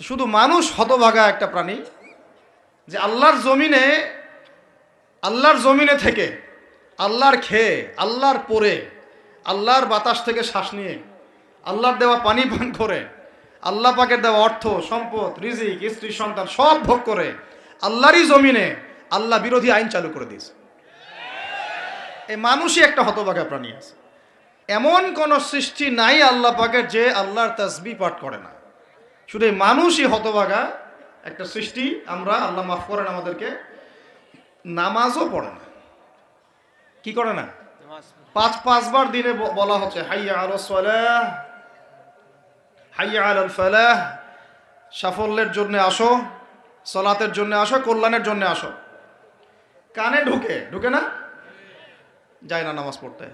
শুধু মানুষ হতভাগা একটা প্রাণী যে আল্লাহর জমিনে আল্লাহর জমিনে থেকে, আল্লাহর খেয়ে, আল্লাহর পরে আল্লাহর বাতাস থেকে শ্বাস নিয়ে, আল্লাহর দেওয়া পানি পান করে, আল্লাহ পাকের দেওয়া অর্থ, সম্পদ, রিজিক, স্ত্রী, সন্তান সব ভোগ করে আল্লাহরই জমিনে আল্লাহ বিরোধী আইন চালু করে দিয়েছে। এই মানুষই একটা হতভাগা প্রাণী আছে। এমন কোন সৃষ্টি নাই আল্লাহ পাকের যে আল্লাহর তাসবি পাঠ করে না। শুধু মানুষই হতভাগা একটা সৃষ্টি, আমরা আল্লাহ মাফ করেন আমাদেরকে, নামাজও পড়ে না। কি করে না? পাঁচ, পাঁচবার দিনে বলা হচ্ছে, হাইয়া আলো সলাহ, হাইয়া আল ফালাহ, সাফল্যের জন্য আসো, সলাতের জন্য আসো, কল্যাণের জন্য আসো। কানে ঢুকে ঢুকে না? যায় না নামাজ পড়তে।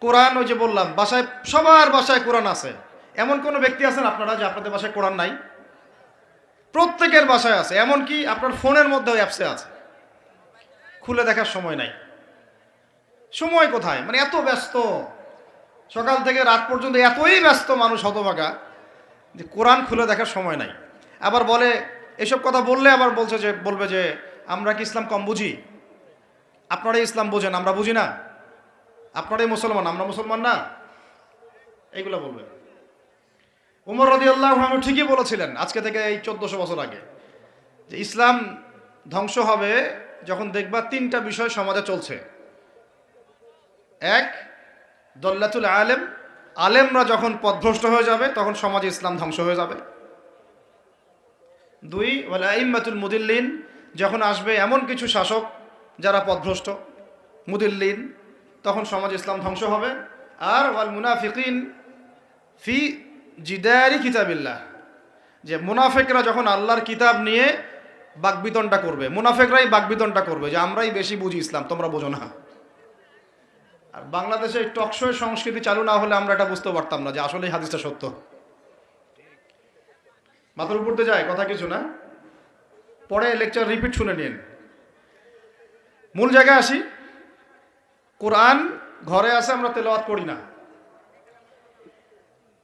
কোরআন ওই যে বললাম, বাসায়, সবার বাসায় কোরআন আছে। এমন কোনো ব্যক্তি আছেন আপনারা যে আপনাদের বাসায় কোরআন নাই? প্রত্যেকের বাসায় আছে, এমনকি আপনার ফোনের মধ্যেও অ্যাপসে আছে। খুলে দেখার সময় নাই। সময় কোথায়? মানে এত ব্যস্ত। সকাল থেকে রাত পর্যন্ত এতই ব্যস্ত মানুষ হতভাগা যে কোরআন খুলে দেখার সময় নাই। আবার বলে, এসব কথা বললে আবার বলছে যে, বলবে যে, আমরা কি ইসলাম কম বুঝি? আপনারাই ইসলাম বোঝেন, আমরা বুঝি না। আপনারাই মুসলমান, আমরা মুসলমান না। এইগুলো বলবে। উমর রদি আল্লাহ ঠিকই বলেছিলেন আজকে থেকে এই চোদ্দশো বছর আগে, যে ইসলাম ধ্বংস হবে যখন দেখবা তিনটা বিষয় সমাজে চলছে। এক, দল্লাতুল আলেম, আলেমরা যখন পদভ্রষ্ট হয়ে যাবে তখন সমাজে ইসলাম ধ্বংস হয়ে যাবে। দুই বলে আইম্মাতুল মুদিল্লিন, যখন আসবে এমন কিছু শাসক যারা পদভ্রষ্ট, মুদিল্লিন, তখন সমাজ ইসলাম ধ্বংস হবে। আর ওয়াল মুনাফিকিন, ফি জিদারি কিতাবিল্লাহ। যে মুনাফেকরা যখন আল্লাহর কিতাব নিয়ে বাকবিতনটা করবে, মুনাফেকরাই বাকবিতনটা করবে, যে আমরাই বেশি বুঝি ইসলাম, তোমরা বোঝো না। আর বাংলাদেশে টকশোয় সংস্কৃতি চালু না হলে আমরা এটা বুঝতে পারতাম না যে আসলে হাদিসটা সত্য। মাথার উপরতে যায়, কথা কিছু না। পরে লেকচার রিপিট শুনে নিন। মূল জায়গায় আসি। কোরআন ঘরে আসে আমরা তেলাওয়াত করি না।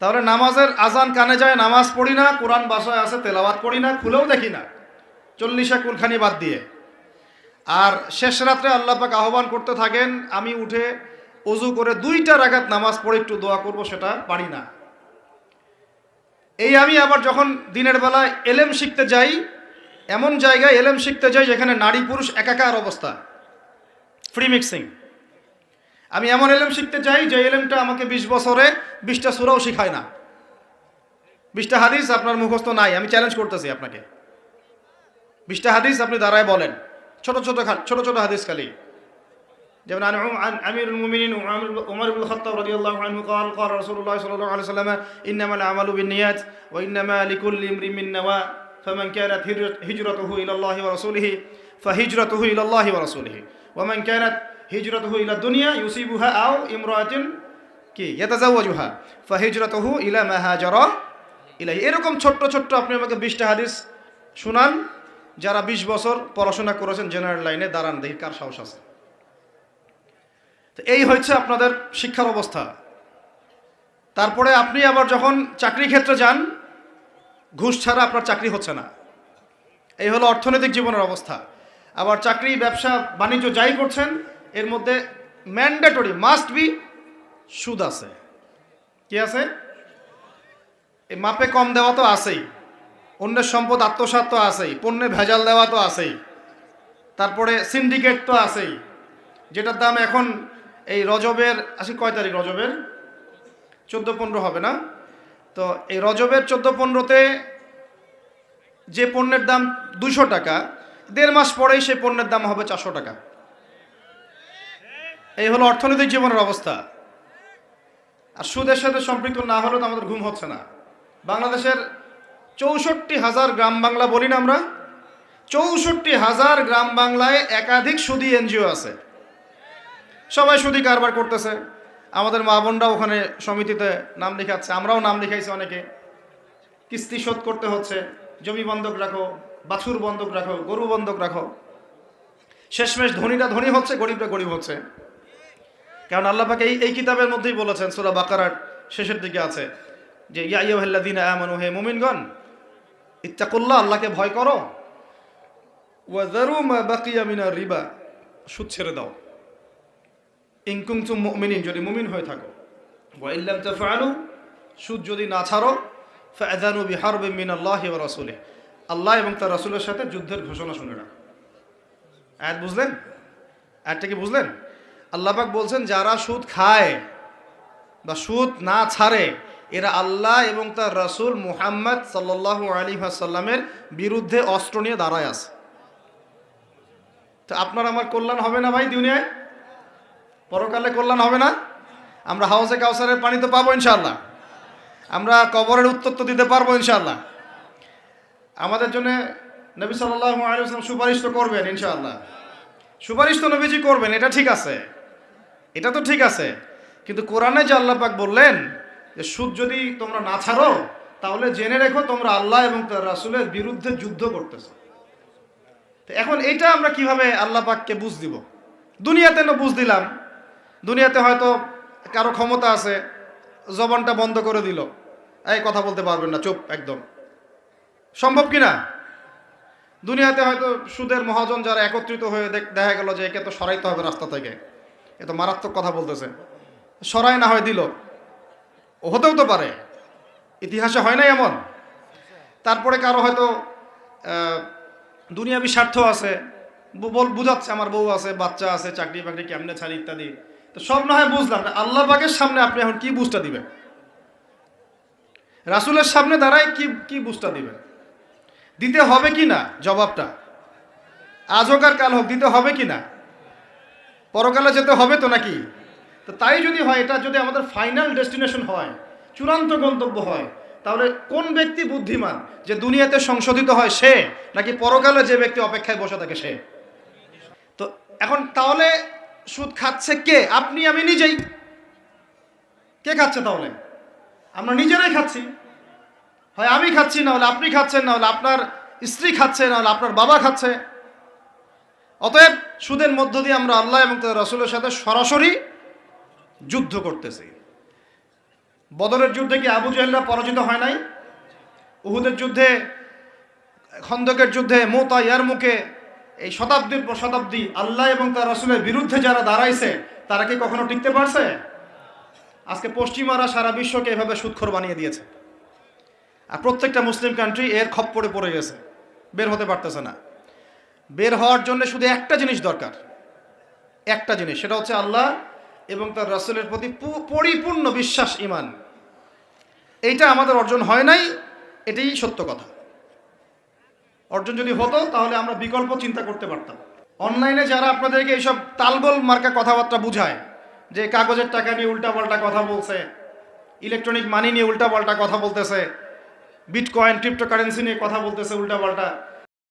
তাহলে নামাজের আজান কানে যায়, নামাজ পড়ি না, কোরআন বাসায় আছে, তেলাওয়াত পড়ি না, খুলেও দেখি না। চল্লিশা কুলখানি বাদ দিয়ে। আর শেষ রাত্রে আল্লাহ পাক আহ্বান করতে থাকেন, আমি উঠে অজু করে দুইটা রাগাত নামাজ পড়ে একটু দোয়া করব, সেটা পারি না। এই আমি আবার যখন দিনের বেলায় এলেম শিখতে যাই, এমন জায়গায় এলেম শিখতে যাই যেখানে নারী পুরুষ একাকার অবস্থা। ফ্রি মিক্সিং আমি এমন এলেম শিখতে চাই যে এলেমটা আমাকে বিশ বছরে বিশটা সুরাও শিখায় না বিশটা হাদিস আপনার মুখস্থ নাই আমি চ্যালেঞ্জ করতেছি আপনাকে বিশটা হাদিস আপনি দাঁড়ায় বলেন ছোট ছোট খা- ছোট ছোট হাদিস খালি যেমন عن عم- عن امير المؤمنين وعمر عمر بن الخطاب رضي الله عنه قال قال رسول الله صلى الله عليه وسلم انما الاعمال بالنيات وانما لكل امرئ من نوى فمن كانت هجرت- هجرته الى الله ورسوله فهجرته الى الله ورسوله ومن كانت হিজরতহু ইলা দুনিয়া ইউসিবুহা আও ইমরাতিন কি? ইয়াতাজাওয়াজুহা। ফাহিজরতহু ইলা মা হাজারা ইলাই এরকম ছোট্ট ছোট্ট আপনি আমাকে বিশটা হাদিস শুনান, যারা ২০ বছর পড়াশোনা করেছেন জেনারেল লাইনে, দাঁড়ান দেখি কার সাহস আছে। তো এই হচ্ছে আপনাদের শিক্ষার অবস্থা। তারপরে আপনি আবার যখন চাকরি ক্ষেত্রে যান, ঘুষ ছাড়া আপনার চাকরি হচ্ছে না। এই হলো অর্থনৈতিক জীবনের অবস্থা। আবার চাকরি, ব্যবসা, বাণিজ্য যাই করছেন এর মধ্যে ম্যান্ডেটরি মাস্ট বি সুদ আছে। কি আছে? এই মাপে কম দেওয়া তো আছেই। অন্যের সম্পদ আত্মসাৎ তো আছেই। পণ্যে ভেজাল দেওয়া তো আছেই। তারপরে সিন্ডিকেট তো আছেই। যেটার দাম এখন এই রজবের আসি কয় তারিখ রজবের? চোদ্দ পনেরো হবে না? তো এই রজবের চোদ্দ পনেরোতে যে পণ্যের দাম দুশো টাকা, দেড় মাস পরেই সেই পণ্যের দাম হবে চারশো টাকা। এই হলো অর্থনৈতিক জীবনের অবস্থা। আর সুদের সাথে সম্পৃক্ত না হলে তো আমাদের ঘুম হচ্ছে না। বাংলাদেশের চৌষট্টি হাজার গ্রাম বাংলা বলি না আমরা। চৌষট্টি হাজার গ্রাম বাংলায় একাধিক সুদী এনজিও আছে। সবাই সুদী কারবার করতেছে। আমাদের মা বোনরা ওখানে সমিতিতে নাম লিখাচ্ছে। আমরাও নাম লিখাইছি অনেকে। কিস্তি শোধ করতে হচ্ছে। জমি বন্ধক রাখো, বাছুর বন্ধক রাখো, গরু বন্ধক রাখো। শেষমেশ ধনীরা ধনী হচ্ছে, গরিবরা গরিব হচ্ছে। কারণ আল্লাহ পাকে এই এই কিতাবের মধ্যেই বলেছেন, সুরা বাকারার শেষের দিকে আছে যে ইয়াইয়াল্লাদিন আমানু, হে মুমিনগণ, ইত্তাকুল্লাহ, আল্লাহকে ভয় করো। রিবা, সুদ ছেড়ে দাও। ইনকুম তুম মুমিনিন, যদি মুমিন হয়ে থাকো। ওয়া ইল্লাম তাফআলু, সুদ যদি না ছাড়ো, ফাআযানু বিহারবিন মিনাল্লাহি ওয়া রাসূলিহি। আল্লাহ এবং তার রাসূলের সাথে যুদ্ধের ঘোষণা শুনে রাখো। আয়াত বুঝলেন? আয়াতটা কি বুঝলেন? আল্লাপাক বলছেন, যারা সুদ খায় বা সুদ না ছাড়ে, এরা আল্লাহ এবং তার রসুল মুহাম্মদ সাল্লাহ আলী সাল্লামের বিরুদ্ধে অস্ত্র নিয়ে দাঁড়ায় আছে। তো আপনার আমার কল্যাণ হবে না ভাই দুনিয়ায়? পরকালে কল্যাণ হবে না? আমরা হাউসে কাউসারের পানি তো পাবো ইনশাল্লাহ আমরা কবরের উত্তর তো দিতে পারব ইনশাল্লাহ আমাদের জন্য নবী সাল্লাহ আলিয়াল্লাম সুপারিশ তো করবেন ইনশাল্লাহ সুপারিশ তো নবীজি করবেন, এটা ঠিক আছে। এটা তো ঠিক আছে। কিন্তু কোরআনে যে আল্লাহ পাক বললেন যে, সুদ যদি তোমরা না ছাড়ো, তাহলে জেনে রেখো তোমরা আল্লাহ এবং তার রাসুলের বিরুদ্ধে যুদ্ধ করতেছো। তো এখন এইটা আমরা কীভাবে আল্লাহ পাককে বুঝ দিব? দুনিয়াতে না বুঝ দিলাম। দুনিয়াতে হয়তো কারও ক্ষমতা আছে, জবানটা বন্ধ করে দিল। এই কথা বলতে পারবেন না, চুপ, একদম। সম্ভব কি না দুনিয়াতে হয়তো সুদের মহাজন যারা একত্রিত হয়ে দেখা গেল যে একে তো সরাইতে হবে রাস্তা থেকে। এ তো মারাত্মক কথা বলতেছে। সরাই না হয় দিল। হতেও তো পারে। ইতিহাসে হয় নাই এমন। তারপরে কারও হয়তো দুনিয়াবি স্বার্থ আছে। বল বুঝাচ্ছে আমার বউ আছে, বাচ্চা আছে, চাকরি বাকরি কেমনে ছাড়ি ইত্যাদি। তো সব না হয় বুঝলাম আল্লাহ পাকের সামনে আপনি এখন কি বুঝটা দিবেন? রাসুলের সামনে দাঁড়ায় কি কি বুঝটা দিবেন? দিতে হবে কি না? জবাবটা। আজ হোক আর কাল হোক, দিতে হবে কি না? পরকালে যেতে হবে তো নাকি? তো তাই যদি হয়, এটা যদি আমাদের ফাইনাল ডেস্টিনেশন হয়, চূড়ান্ত গন্তব্য হয়, তাহলে কোন ব্যক্তি বুদ্ধিমান যে দুনিয়াতে সংশোধিত হয় সে, নাকি পরকালে যে ব্যক্তি অপেক্ষায় বসে থাকে সে? তো এখন তাহলে সুদ খাচ্ছে কে? আপনি, আমি নিজেই। কে খাচ্ছে তাহলে? আমরা নিজেরাই খাচ্ছি। হয় আমি খাচ্ছি, না হলে আপনি খাচ্ছেন, না হলে আপনার স্ত্রী খাচ্ছে, না হলে আপনার বাবা খাচ্ছে। অতএব সুদের মধ্য দিয়ে আমরা আল্লাহ এবং তার রসুলের সাথে সরাসরি যুদ্ধ করতেছি। বদরের যুদ্ধে কি আবু জাহেলরা পরাজিত হয় নাই? উহুদের যুদ্ধে, খন্দকের যুদ্ধে, মোতা ইয়ার মুখে এই শতাব্দীর পর শতাব্দী আল্লাহ এবং তার রসুলের বিরুদ্ধে যারা দাঁড়াইছে, তারা কি কখনো টিকতে পারছে? আজকে পশ্চিমারা সারা বিশ্বকে এভাবে সুৎখর বানিয়ে দিয়েছে। আর প্রত্যেকটা মুসলিম কান্ট্রি এর খপ্পরে পড়ে গেছে। বের হতে পারতেছে না। বের হওয়ার জন্য শুধু একটা জিনিস দরকার। একটা জিনিস, সেটা হচ্ছে আল্লাহ এবং তার রাসূলের প্রতি পরিপূর্ণ বিশ্বাস ইমান এইটা আমাদের অর্জন হয় নাই, এটাই সত্য কথা। অর্জন যদি হতো, তাহলে আমরা বিকল্প চিন্তা করতে পারতাম। অনলাইনে যারা আপনাদেরকে এইসব তালগোল মার্কা কথাবার্তা বুঝায়, যে কাগজের টাকা নিয়ে উল্টাপাল্টা কথা বলছে, ইলেকট্রনিক মানি নিয়ে উল্টাপাল্টা কথা বলতেছে, বিটকয়েন, ক্রিপ্টোকারেন্সি নিয়ে কথা বলতেছে উল্টাপাল্টা